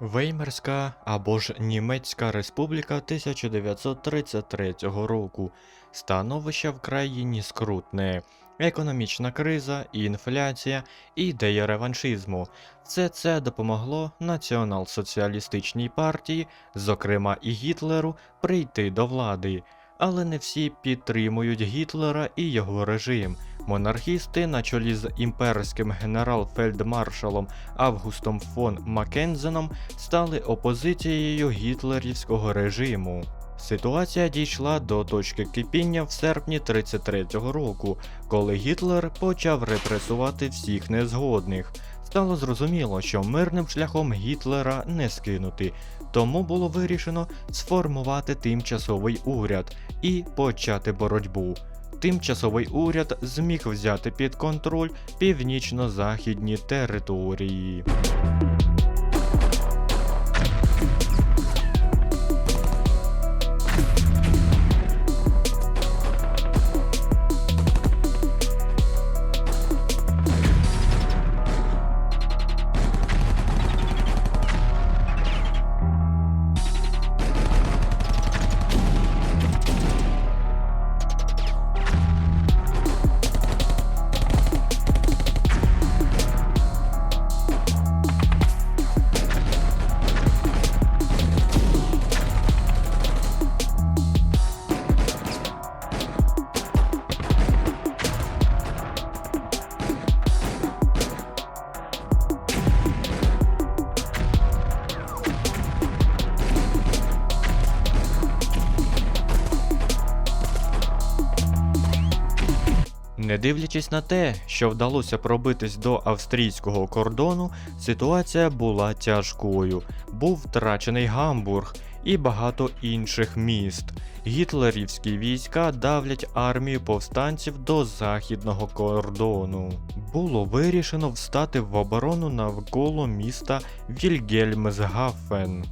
Веймарська або ж Німецька Республіка 1933 року. Становище в країні скрутне. Економічна криза, інфляція, ідея реваншизму. Все це допомогло націонал-соціалістичній партії, зокрема і Гітлеру, прийти до влади. Але не всі підтримують Гітлера і його режим. Монархісти на чолі з імперським генерал-фельдмаршалом Августом фон Маккензеном стали опозицією гітлерівського режиму. Ситуація дійшла до точки кипіння в серпні 33-го року, коли Гітлер почав репресувати всіх незгодних. Стало зрозуміло, що мирним шляхом Гітлера не скинути, тому було вирішено сформувати тимчасовий уряд і почати боротьбу. Тимчасовий уряд зміг взяти під контроль північно-західні території. Не дивлячись на те, що вдалося пробитись до австрійського кордону, ситуація була тяжкою. Був втрачений Гамбург і багато інших міст. Гітлерівські війська давлять армію повстанців до західного кордону. Було вирішено встати в оборону навколо міста Вільгельмсгафен.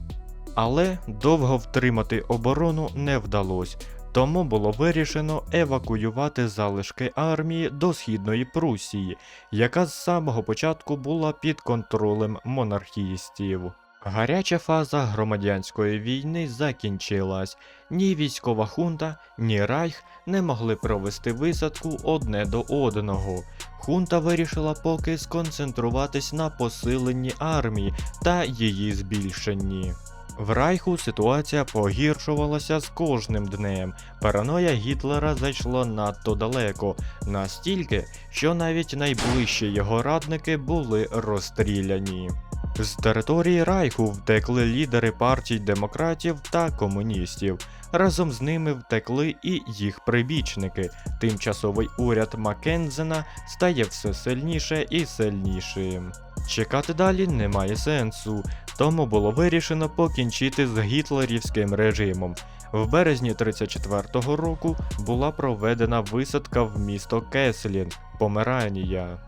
Але довго втримати оборону не вдалося. Тому було вирішено евакуювати залишки армії до східної Прусії, яка з самого початку була під контролем монархістів. Гаряча фаза громадянської війни закінчилась. Ні військова хунта, ні Райх не могли провести висадку одне до одного. Хунта вирішила поки сконцентруватись на посиленні армії та її збільшенні. В Райху ситуація погіршувалася з кожним днем. Параноя Гітлера зайшла надто далеко, настільки, що навіть найближчі його радники були розстріляні. З території Райху втекли лідери партій демократів та комуністів. Разом з ними втекли і їх прибічники. Тимчасовий уряд Маккензена стає все сильніше і сильнішим. Чекати далі немає сенсу, тому було вирішено покінчити з гітлерівським режимом. В березні 34-го року була проведена висадка в місто Кеслін, Померанія.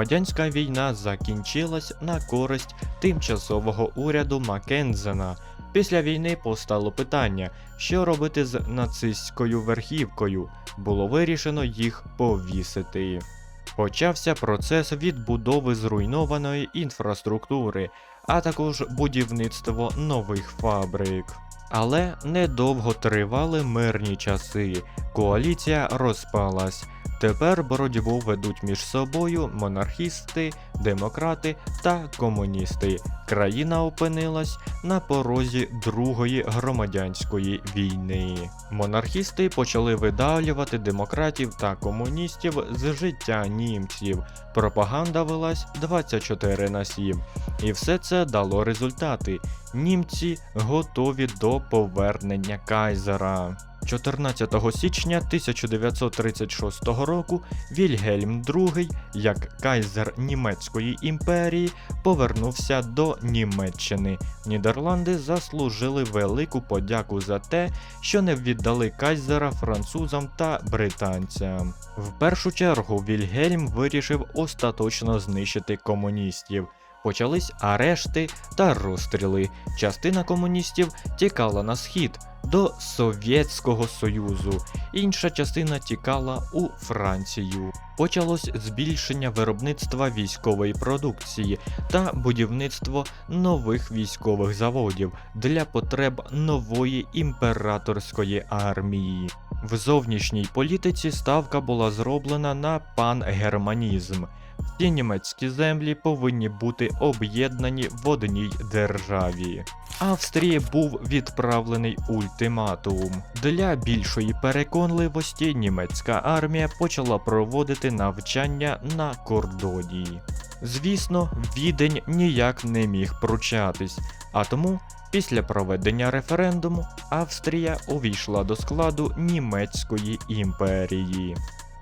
Громадянська війна закінчилась на користь тимчасового уряду Маккензена. Після війни постало питання, що робити з нацистською верхівкою. Було вирішено їх повісити. Почався процес відбудови зруйнованої інфраструктури, а також будівництво нових фабрик. Але недовго тривали мирні часи. Коаліція розпалась. Тепер боротьбу ведуть між собою монархісти, демократи та комуністи. Країна опинилась на порозі Другої громадянської війни. Монархісти почали видавлювати демократів та комуністів з життя німців. Пропаганда велась 24 на 7. І все це дало результати. Німці готові до повернення кайзера. 14 січня 1936 року Вільгельм II, як кайзер Німецької імперії, повернувся до Німеччини. Нідерланди заслужили велику подяку за те, що не віддали кайзера французам та британцям. В першу чергу Вільгельм вирішив остаточно знищити комуністів. Почались арешти та розстріли. Частина комуністів тікала на схід до Совєтського Союзу, інша частина тікала у Францію. Почалось збільшення виробництва військової продукції та будівництво нових військових заводів для потреб нової імператорської армії. В зовнішній політиці ставка була зроблена на пангерманізм. Всі німецькі землі повинні бути об'єднані в одній державі. Австрії був відправлений ультиматум. Для більшої переконливості німецька армія почала проводити навчання на кордоні. Звісно, відень ніяк не міг пручатись, а тому після проведення референдуму Австрія увійшла до складу Німецької імперії.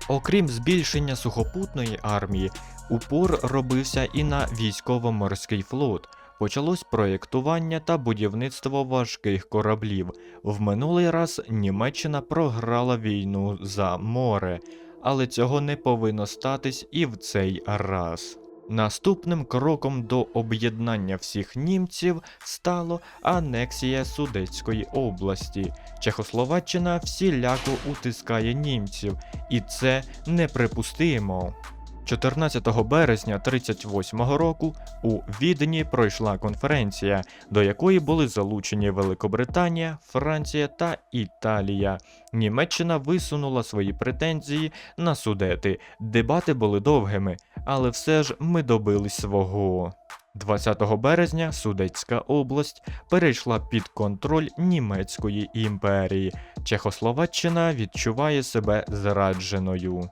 Окрім збільшення сухопутної армії, упор робився і на військово-морський флот. Почалось проєктування та будівництво важких кораблів. В минулий раз Німеччина програла війну за море, але цього не повинно статись і в цей раз. Наступним кроком до об'єднання всіх німців стало анексія Судетської області. Чехословаччина всіляко утискає німців, і це неприпустимо. 14 березня 1938 року у Відні пройшла конференція, до якої були залучені Великобританія, Франція та Італія. Німеччина висунула свої претензії на судети. Дебати були довгими, але все ж ми добились свого. 20 березня Судетська область перейшла під контроль Німецької імперії. Чехословаччина відчуває себе зрадженою.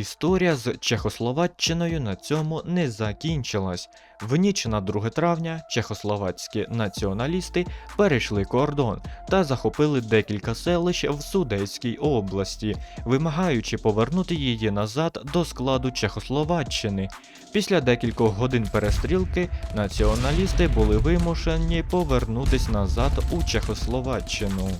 Історія з Чехословаччиною на цьому не закінчилась. В ніч на 2 травня чехословацькі націоналісти перейшли кордон та захопили декілька селищ в Судетській області, вимагаючи повернути її назад до складу Чехословаччини. Після декількох годин перестрілки націоналісти були вимушені повернутись назад у Чехословаччину.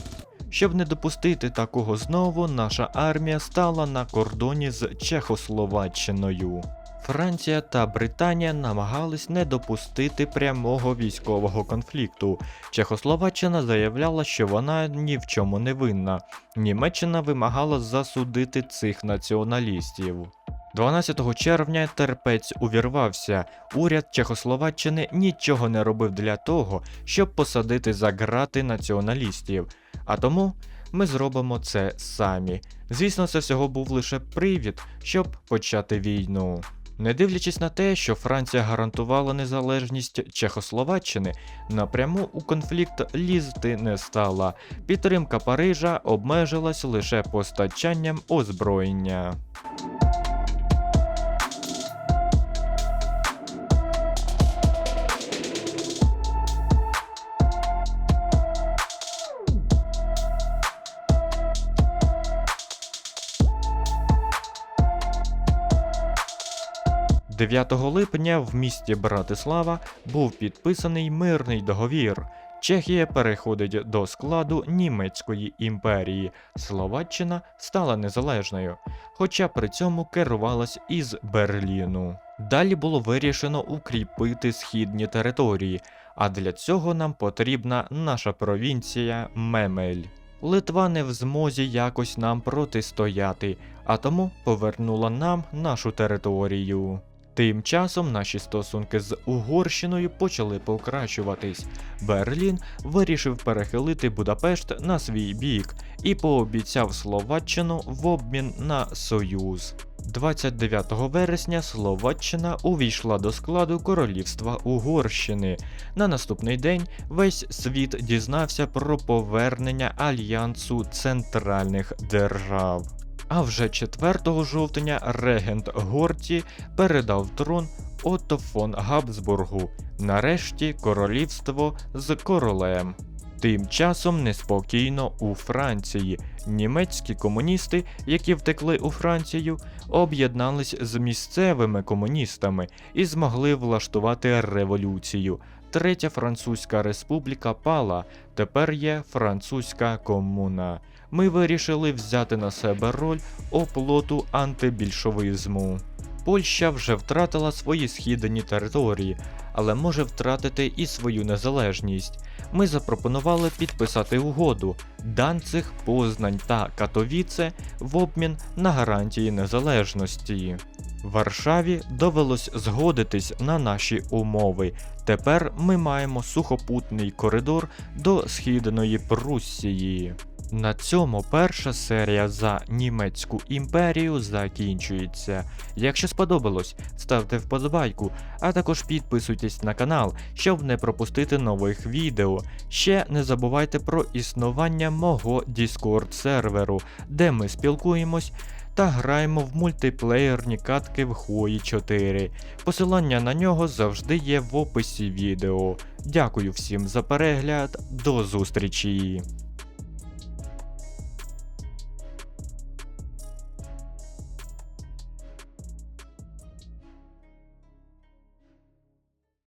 Щоб не допустити такого знову, наша армія стала на кордоні з Чехословаччиною. Франція та Британія намагались не допустити прямого військового конфлікту. Чехословаччина заявляла, що вона ні в чому не винна. Німеччина вимагала засудити цих націоналістів. 12 червня терпець увірвався. Уряд Чехословаччини нічого не робив для того, щоб посадити за грати націоналістів. А тому ми зробимо це самі. Звісно, це всього був лише привід, щоб почати війну. Не дивлячись на те, що Франція гарантувала незалежність Чехословаччини, напряму у конфлікт лізти не стала. Підтримка Парижа обмежилась лише постачанням озброєння. – 9 липня в місті Братислава був підписаний мирний договір. Чехія переходить до складу Німецької імперії. Словаччина стала незалежною, хоча при цьому керувалась із Берліну. Далі було вирішено укріпити східні території, а для цього нам потрібна наша провінція Мемель. Литва не в змозі якось нам протистояти, а тому повернула нам нашу територію. Тим часом наші стосунки з Угорщиною почали покращуватись. Берлін вирішив перехилити Будапешт на свій бік і пообіцяв Словаччину в обмін на союз. 29 вересня Словаччина увійшла до складу королівства Угорщини. На наступний день весь світ дізнався про повернення альянсу центральних держав. А вже 4 жовтня регент Горті передав трон Отто фон Габсбургу. Нарешті королівство з королем. Тим часом неспокійно у Франції. Німецькі комуністи, які втекли у Францію, об'єднались з місцевими комуністами і змогли влаштувати революцію. Третя Французька республіка пала, тепер є французька комуна. Ми вирішили взяти на себе роль оплоту антибільшовизму. Польща вже втратила свої східні території, але може втратити і свою незалежність. Ми запропонували підписати угоду Данциг, Познань та Катовіце в обмін на гарантії незалежності. Варшаві довелось згодитись на наші умови. Тепер ми маємо сухопутний коридор до східної Пруссії. На цьому перша серія за німецьку імперію закінчується. Якщо сподобалось, ставте вподобайку, а також підписуйтесь на канал, щоб не пропустити нових відео. Ще не забувайте про існування мого Discord серверу, де ми спілкуємось та граємо в мультиплеєрні катки в Хуї 4. Посилання на нього завжди є в описі відео. Дякую всім за перегляд, до зустрічі!